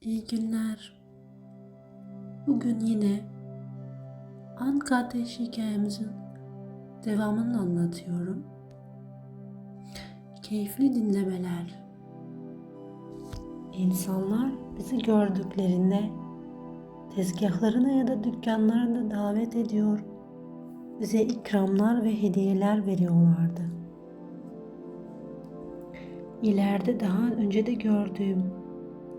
İyi günler. Bugün yine Anka Ateş hikayemizin devamını anlatıyorum. Keyifli dinlemeler. İnsanlar bizi gördüklerinde tezgahlarına ya da dükkanlarına davet ediyor, bize ikramlar ve hediyeler veriyorlardı. İleride daha önce de gördüğüm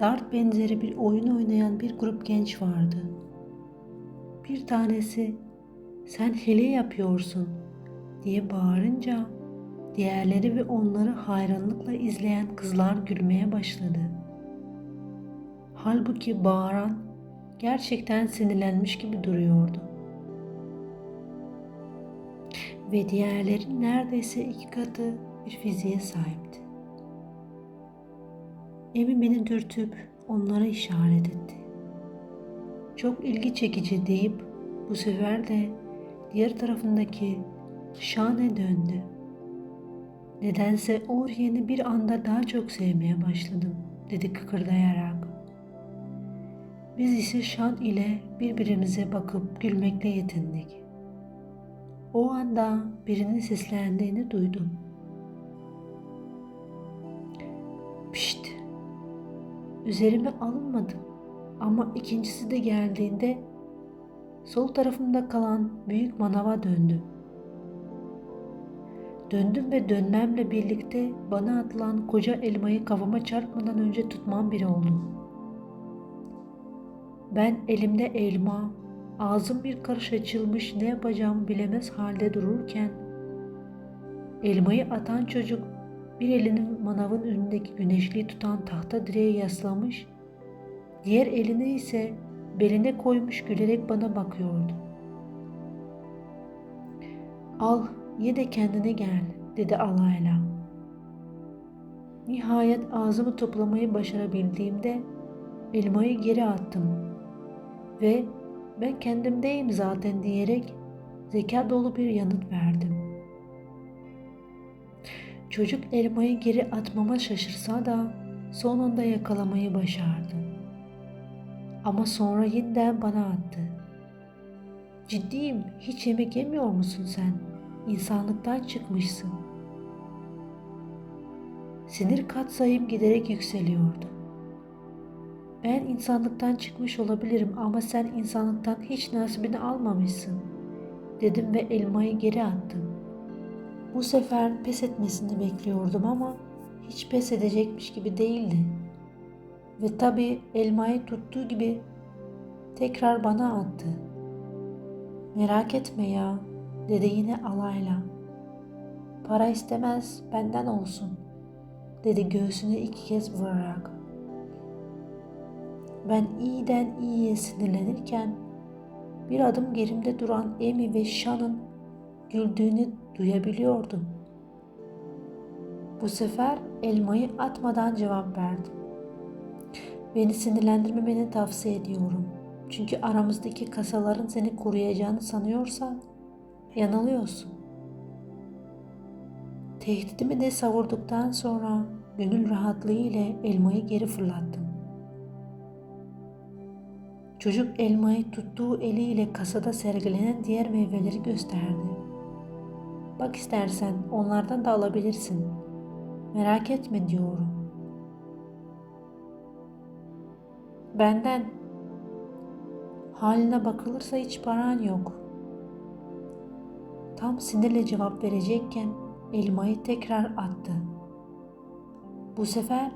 dart benzeri bir oyun oynayan bir grup genç vardı. Bir tanesi sen hile yapıyorsun diye bağırınca diğerleri ve onları hayranlıkla izleyen kızlar gülmeye başladı. Halbuki bağıran gerçekten sinirlenmiş gibi duruyordu. Ve diğerleri neredeyse iki katı bir fiziğe sahipti. Emi beni dürtüp onlara işaret etti. Çok ilgi çekici deyip bu sefer de diğer tarafındaki Şan'e döndü. Nedense Oriyen'i bir anda daha çok sevmeye başladım dedi kıkırdayarak. Biz ise Şan ile birbirimize bakıp gülmekle yetindik. O anda birinin seslendiğini duydum. Üzerime alınmadım ama ikincisi de geldiğinde sol tarafımda kalan büyük manava döndüm. Döndüm ve dönmemle birlikte bana atılan koca elmayı kafama çarpmadan önce tutmam biri oldu. Ben elimde elma, ağzım bir karış açılmış ne yapacağımı bilemez halde dururken elmayı atan çocuk bir elini manavın önündeki güneşliği tutan tahta direğe yaslamış, diğer elini ise beline koymuş gülerek bana bakıyordu. Al, ye de kendine gel, dedi alayla. Nihayet ağzımı toplamayı başarabildiğimde elmayı geri attım ve ben kendimdeyim zaten diyerek zeka dolu bir yanıt verdim. Çocuk elmayı geri atmama şaşırsa da sonunda yakalamayı başardı. Ama sonra yeniden bana attı. Ciddiyim, hiç yemek yemiyor musun sen? İnsanlıktan çıkmışsın. Sinir katsayım giderek yükseliyordu. Ben insanlıktan çıkmış olabilirim ama sen insanlıktan hiç nasibini almamışsın, dedim ve elmayı geri attım. Bu sefer pes etmesini bekliyordum ama hiç pes edecekmiş gibi değildi. Ve tabii elmayı tuttuğu gibi tekrar bana attı. Merak etme ya, dedi yine alayla. Para istemez, benden olsun, dedi göğsüne iki kez vurarak. Ben iyiden iyiye sinirlenirken bir adım gerimde duran Emi ve Shan'ın güldüğünü duyabiliyordum. Bu sefer elmayı atmadan cevap verdim. Beni sinirlendirmemeni tavsiye ediyorum. Çünkü aramızdaki kasaların seni koruyacağını sanıyorsan yanılıyorsun. Tehditimi de savurduktan sonra gönül rahatlığı ile elmayı geri fırlattım. Çocuk elmayı tuttuğu eliyle kasada sergilenen diğer meyveleri gösterdi. Bak istersen onlardan da alabilirsin. Merak etme diyorum. Benden haline bakılırsa hiç paran yok. Tam sinirle cevap verecekken elmayı tekrar attı. Bu sefer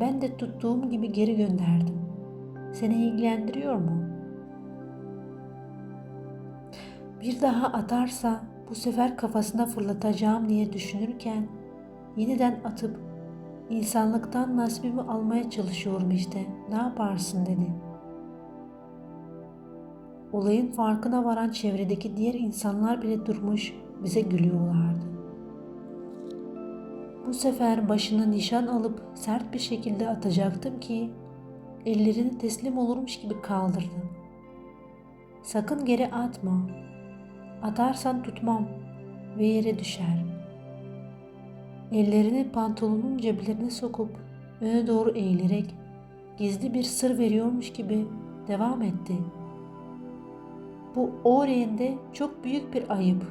ben de tuttuğum gibi geri gönderdim. Seni ilgilendiriyor mu? Bir daha atarsa bu sefer kafasına fırlatacağım diye düşünürken yeniden atıp insanlıktan nasibimi almaya çalışıyorum işte. Ne yaparsın dedi. Olayın farkına varan çevredeki diğer insanlar bile durmuş bize gülüyorlardı. Bu sefer başına nişan alıp sert bir şekilde atacaktım ki ellerini teslim olurmuş gibi kaldırdı. Sakın geri atma. Atarsan tutmam ve yere düşer. Ellerini pantolonun ceplerine sokup öne doğru eğilerek gizli bir sır veriyormuş gibi devam etti. Bu Orient'de çok büyük bir ayıp.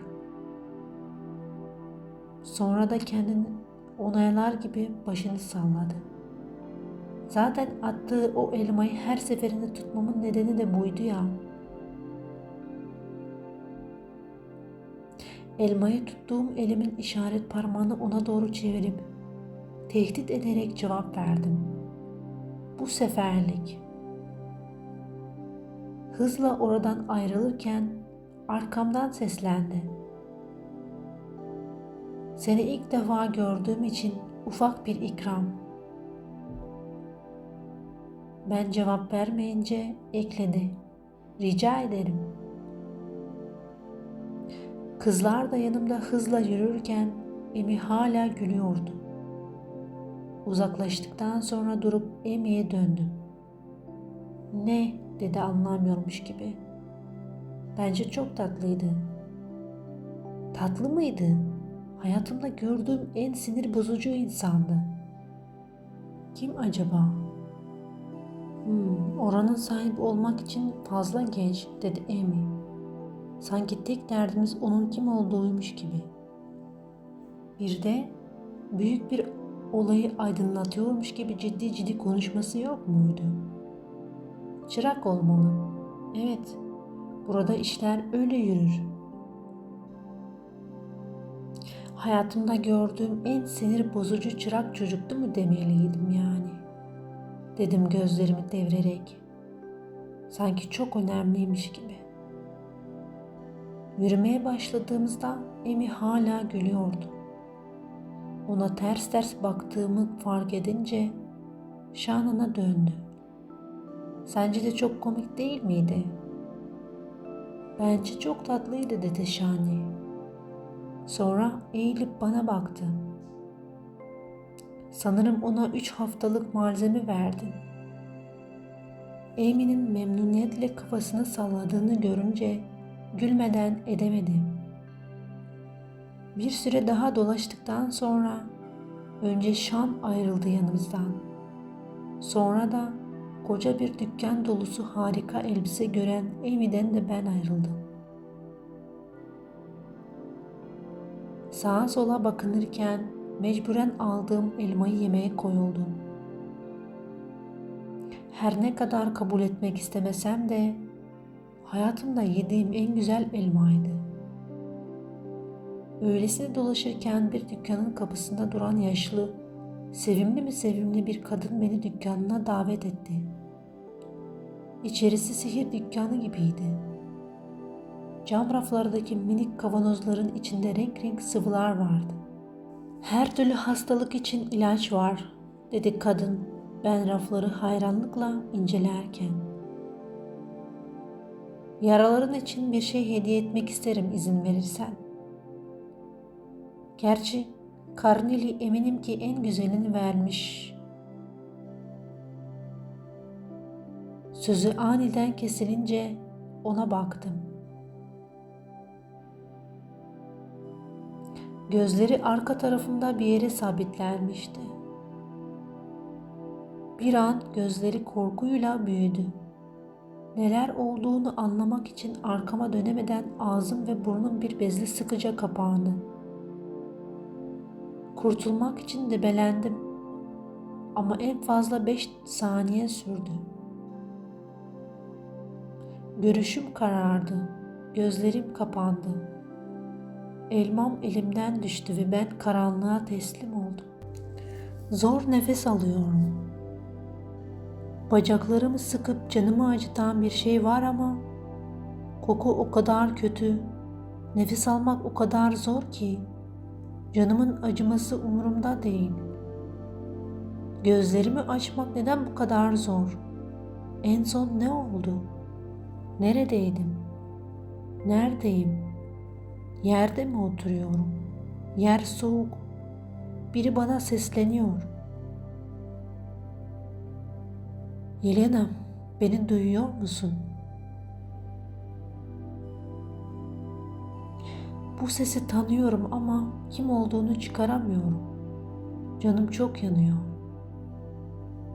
Sonra da kendini onaylar gibi başını salladı. Zaten attığı o elmayı her seferinde tutmamın nedeni de buydu ya. Elmayı tuttuğum elimin işaret parmağını ona doğru çevirip tehdit ederek cevap verdim. Bu seferlik. Hızla oradan ayrılırken arkamdan seslendi. Seni ilk defa gördüğüm için ufak bir ikram. Ben cevap vermeyince ekledi. Rica ederim. Kızlar da yanımda hızla yürürken Emi hala gülüyordu. Uzaklaştıktan sonra durup Emi'ye döndü. Ne dedi anlamıyormuş gibi. Bence çok tatlıydı. Tatlı mıydı? Hayatımda gördüğüm en sinir bozucu insandı. Kim acaba? Hmm, oranın sahibi olmak için fazla genç dedi Amy. Sanki tek derdimiz onun kim olduğuymuş gibi. Bir de büyük bir olayı aydınlatıyormuş gibi ciddi ciddi konuşması yok muydu? Çırak olmalı. Evet, burada işler öyle yürür. Hayatımda gördüğüm en sinir bozucu çırak çocuktu mu demeliydim yani. Dedim gözlerimi devirerek. Sanki çok önemliymiş gibi. Yürümeye başladığımızda Emi hala gülüyordu. Ona ters ters baktığımı fark edince Şanan'a döndü. Sence de çok komik değil miydi? Bence çok tatlıydı dedi Şani. Sonra eğilip bana baktı. Sanırım ona üç haftalık malzeme verdin. Amy'nin memnuniyetle kafasını salladığını görünce gülmeden edemedim. Bir süre daha dolaştıktan sonra önce Şan ayrıldı yanımızdan. Sonra da koca bir dükkan dolusu harika elbise gören Amy'den de ben ayrıldım. Sağa sola bakınırken mecburen aldığım elmayı yemeye koyuldum. Her ne kadar kabul etmek istemesem de hayatımda yediğim en güzel elmaydı. Öylesine dolaşırken bir dükkanın kapısında duran yaşlı, sevimli mi sevimli bir kadın beni dükkanına davet etti. İçerisi sihir dükkanı gibiydi. Cam raflardaki minik kavanozların içinde renk renk sıvılar vardı. Her türlü hastalık için ilaç var, dedi kadın ben rafları hayranlıkla incelerken. Yaraların için bir şey hediye etmek isterim izin verirsen. Gerçi Carneli eminim ki en güzelini vermiş. Sözü aniden kesilince ona baktım. Gözleri arka tarafında bir yere sabitlenmişti. Bir an gözleri korkuyla büyüdü. Neler olduğunu anlamak için arkama dönemeden ağzım ve burnum bir bezle sıkıca kapandı. Kurtulmak için debelendim. Ama en fazla beş saniye sürdü. Görüşüm karardı. Gözlerim kapandı. Elmam elimden düştü ve ben karanlığa teslim oldum. Zor nefes alıyorum. Bacaklarımı sıkıp canımı acıtan bir şey var ama koku o kadar kötü, nefes almak o kadar zor ki canımın acıması umurumda değil. Gözlerimi açmak neden bu kadar zor? En son ne oldu? Neredeydim? Neredeyim? Yerde mi oturuyorum? Yer soğuk. Biri bana sesleniyor. Yelena, beni duyuyor musun? Bu sesi tanıyorum ama kim olduğunu çıkaramıyorum. Canım çok yanıyor.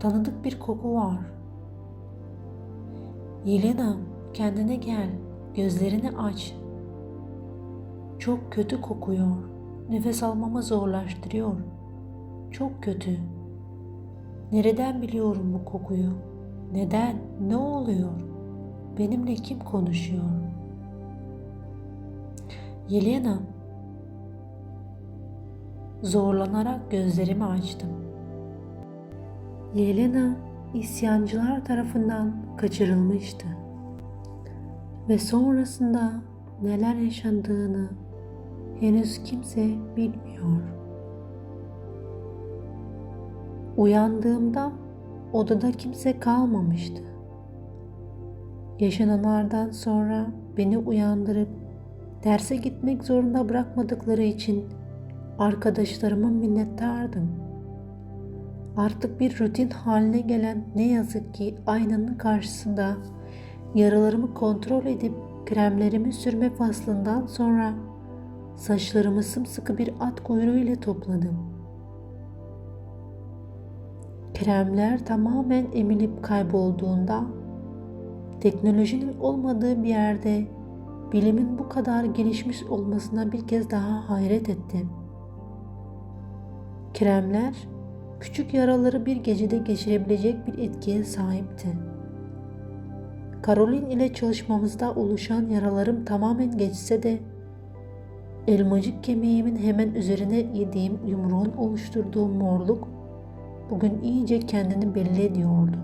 Tanıdık bir koku var. Yelena, kendine gel. Gözlerini aç. Çok kötü kokuyor. Nefes almamı zorlaştırıyor. Çok kötü. Nereden biliyorum bu kokuyu? Neden? Ne oluyor? Benimle kim konuşuyor? Yelena. Zorlanarak gözlerimi açtım. Yelena isyancılar tarafından kaçırılmıştı. Ve sonrasında neler yaşandığını henüz kimse bilmiyor. Uyandığımda odada kimse kalmamıştı. Yaşananlardan sonra beni uyandırıp derse gitmek zorunda bırakmadıkları için arkadaşlarıma minnettardım. Artık bir rutin haline gelen ne yazık ki aynanın karşısında yaralarımı kontrol edip kremlerimi sürme faslından sonra saçlarımı sımsıkı bir at kuyruğu ile topladım. Kremler tamamen emilip kaybolduğunda teknolojinin olmadığı bir yerde bilimin bu kadar gelişmiş olmasına bir kez daha hayret ettim. Kremler küçük yaraları bir gecede geçirebilecek bir etkiye sahipti. Karolin ile çalışmamızda oluşan yaralarım tamamen geçse de elmacık kemiğimin hemen üzerine yediğim yumruğun oluşturduğu morluk bugün iyice kendini belli ediyordu.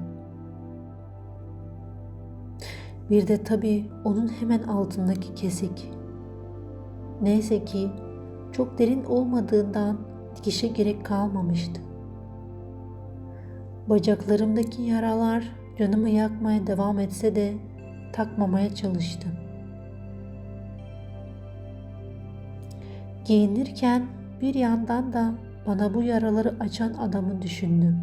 Bir de tabii onun hemen altındaki kesik. Neyse ki çok derin olmadığından dikişe gerek kalmamıştı. Bacaklarımdaki yaralar canımı yakmaya devam etse de takmamaya çalıştım. Giyinirken bir yandan da bana bu yaraları açan adamı düşündüm.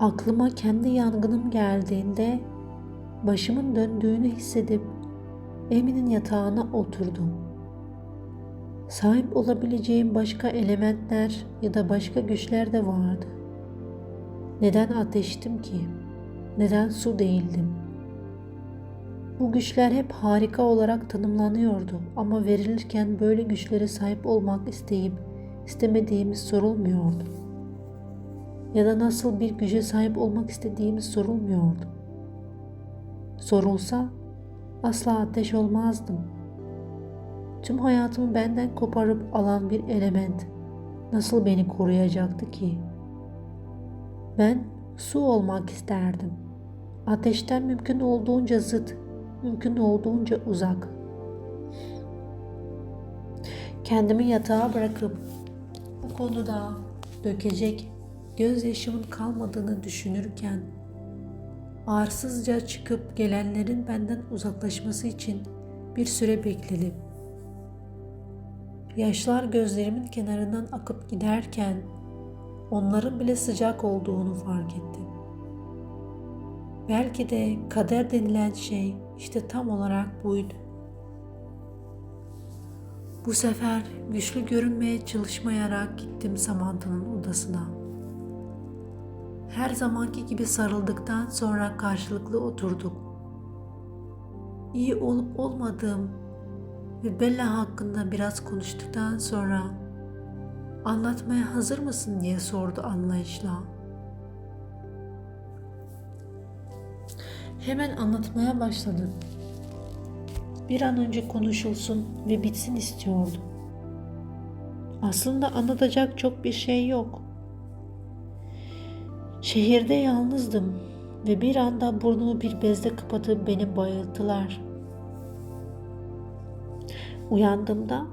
Aklıma kendi yangınım geldiğinde başımın döndüğünü hissedip Emin'in yatağına oturdum. Sahip olabileceğim başka elementler ya da başka güçler de vardı. Neden ateştim ki? Neden su değildim? Bu güçler hep harika olarak tanımlanıyordu ama verilirken böyle güçlere sahip olmak isteyip istemediğimiz sorulmuyordu. Ya da nasıl bir güce sahip olmak istediğimiz sorulmuyordu. Sorulsa asla ateş olmazdım. Tüm hayatımı benden koparıp alan bir element nasıl beni koruyacaktı ki? Ben su olmak isterdim. Ateşten mümkün olduğunca zıt, mümkün olduğunca uzak. Kendimi yatağa bırakıp konuda dökecek gözyaşımın kalmadığını düşünürken arsızca çıkıp gelenlerin benden uzaklaşması için bir süre bekledim. Yaşlar gözlerimin kenarından akıp giderken onların bile sıcak olduğunu fark ettim. Belki de kader denilen şey işte tam olarak buydu. Bu sefer güçlü görünmeye çalışmayarak gittim Samantha'nın odasına. Her zamanki gibi sarıldıktan sonra karşılıklı oturduk. İyi olup olmadığım ve Bella hakkında biraz konuştuktan sonra anlatmaya hazır mısın diye sordu anlayışla. Hemen anlatmaya başladım. Bir an önce konuşulsun ve bitsin istiyordum. Aslında anlatacak çok bir şey yok. Şehirde yalnızdım ve bir anda burnumu bir bezle kapatıp beni bayılttılar. Uyandığımda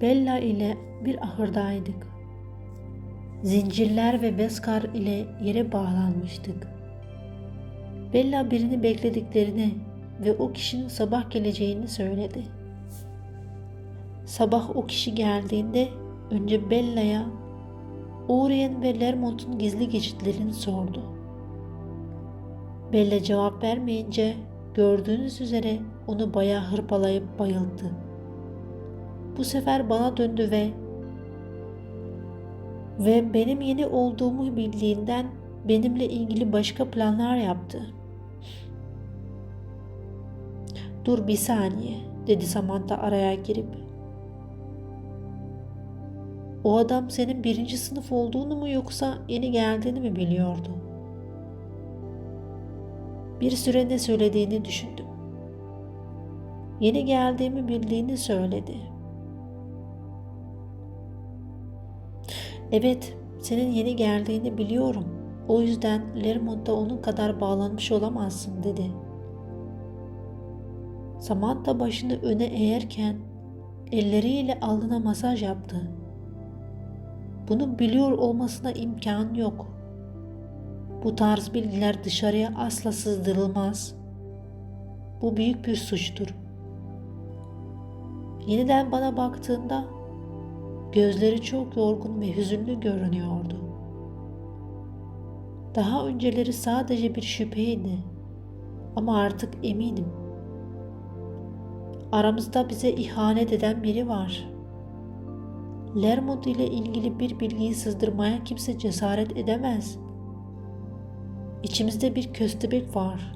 Bella ile bir ahırdaydık. Zincirler ve beskar ile yere bağlanmıştık. Bella birini beklediklerini ve o kişinin sabah geleceğini söyledi. Sabah o kişi geldiğinde önce Bella'ya Orien ve Lermont'un gizli geçitlerini sordu. Bella cevap vermeyince gördüğünüz üzere onu bayağı hırpalayıp bayıldı. Bu sefer bana döndü ve ve benim yeni olduğumu bildiğinden benimle ilgili başka planlar yaptı. Dur bir saniye dedi Samantha araya girip. O adam senin birinci sınıf olduğunu mu yoksa yeni geldiğini mi biliyordu? Bir süre ne söylediğini düşündüm. Yeni geldiğimi bildiğini söyledi. Evet, senin yeni geldiğini biliyorum. O yüzden Lermont'ta onun kadar bağlanmış olamazsın dedi. Samantha başını öne eğerken elleriyle alnına masaj yaptı. Bunu biliyor olmasına imkan yok. Bu tarz bilgiler dışarıya asla sızdırılmaz. Bu büyük bir suçtur. Yeniden bana baktığında gözleri çok yorgun ve hüzünlü görünüyordu. Daha önceleri sadece bir şüpheydi ama artık eminim. Aramızda bize ihanet eden biri var. Lermont ile ilgili bir bilgiyi sızdırmaya kimse cesaret edemez. İçimizde bir köstebek var.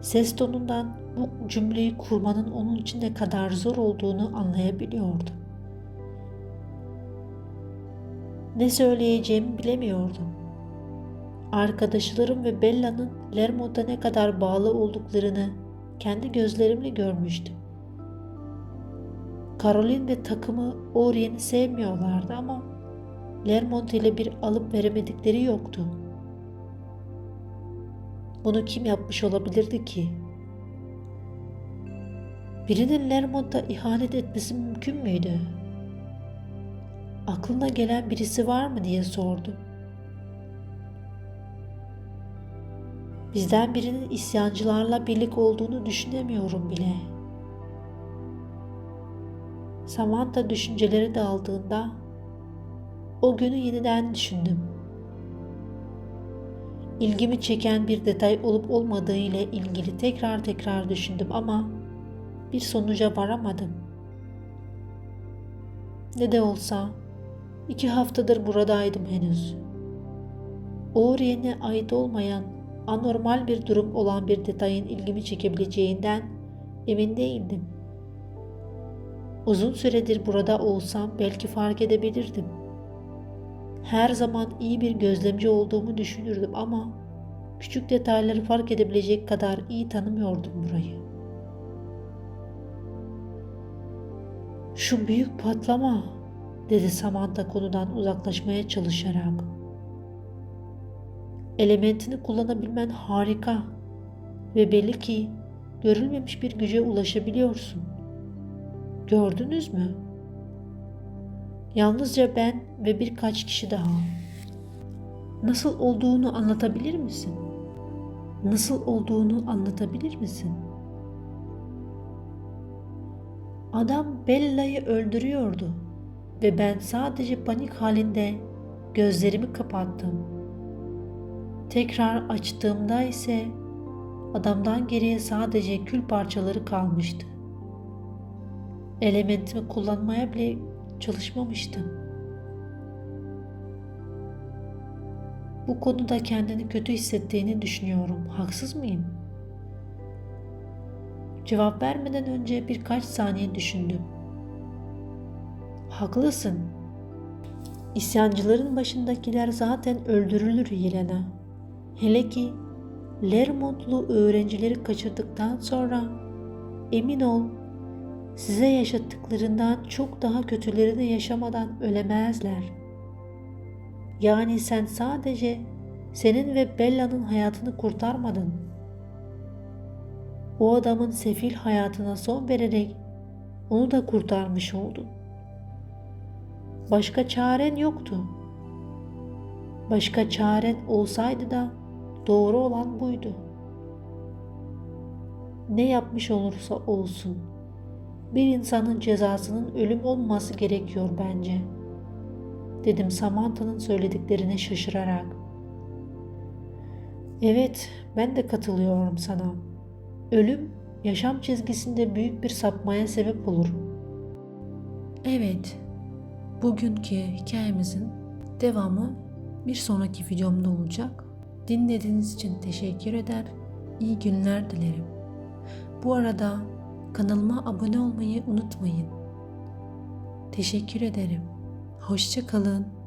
Ses tonundan bu cümleyi kurmanın onun için ne kadar zor olduğunu anlayabiliyordum. Ne söyleyeceğimi bilemiyordum. Arkadaşlarım ve Bella'nın Lermont'a ne kadar bağlı olduklarını kendi gözlerimle görmüştüm. Caroline ve takımı Orien'i sevmiyorlardı ama Lermont ile bir alıp veremedikleri yoktu. Bunu kim yapmış olabilirdi ki? Birinin Lermont'a ihanet etmesi mümkün müydü? Aklına gelen birisi var mı diye sordum. Bizden birinin isyancılarla birlik olduğunu düşünemiyorum bile. Samantha düşünceleri dağıldığında o günü yeniden düşündüm. İlgimi çeken bir detay olup olmadığı ile ilgili tekrar tekrar düşündüm ama bir sonuca varamadım. Ne de olsa iki haftadır buradaydım henüz. Orien'e ait olmayan anormal bir durum olan bir detayın ilgimi çekebileceğinden emin değildim. Uzun süredir burada olsam belki fark edebilirdim. Her zaman iyi bir gözlemci olduğumu düşünürdüm ama küçük detayları fark edebilecek kadar iyi tanımıyordum burayı. Şu büyük patlama dedi Samantha konudan uzaklaşmaya çalışarak. Elementini kullanabilmen harika ve belli ki görülmemiş bir güce ulaşabiliyorsun. Gördünüz mü? Yalnızca ben ve birkaç kişi daha. Nasıl olduğunu anlatabilir misin? Nasıl olduğunu anlatabilir misin? Adam Bella'yı öldürüyordu ve ben sadece panik halinde gözlerimi kapattım. Tekrar açtığımda ise adamdan geriye sadece kül parçaları kalmıştı. Elementimi kullanmaya bile çalışmamıştım. Bu konuda kendini kötü hissettiğini düşünüyorum. Haksız mıyım? Cevap vermeden önce birkaç saniye düşündüm. Haklısın. İsyancıların başındakiler zaten öldürülür Yelena. Hele ki Lermontlu öğrencileri kaçırdıktan sonra emin ol size yaşattıklarından çok daha kötülerini yaşamadan ölemezler. Yani sen sadece senin ve Bella'nın hayatını kurtarmadın. O adamın sefil hayatına son vererek onu da kurtarmış oldun. Başka çaren yoktu. Başka çaren olsaydı da doğru olan buydu. Ne yapmış olursa olsun bir insanın cezasının ölüm olması gerekiyor bence. Dedim Samantha'nın söylediklerine şaşırarak. Evet, ben de katılıyorum sana. Ölüm yaşam çizgisinde büyük bir sapmaya sebep olur. Evet, bugünkü hikayemizin devamı bir sonraki videomda olacak. Dinlediğiniz için teşekkür eder. İyi günler dilerim. Bu arada kanalıma abone olmayı unutmayın. Teşekkür ederim. Hoşça kalın.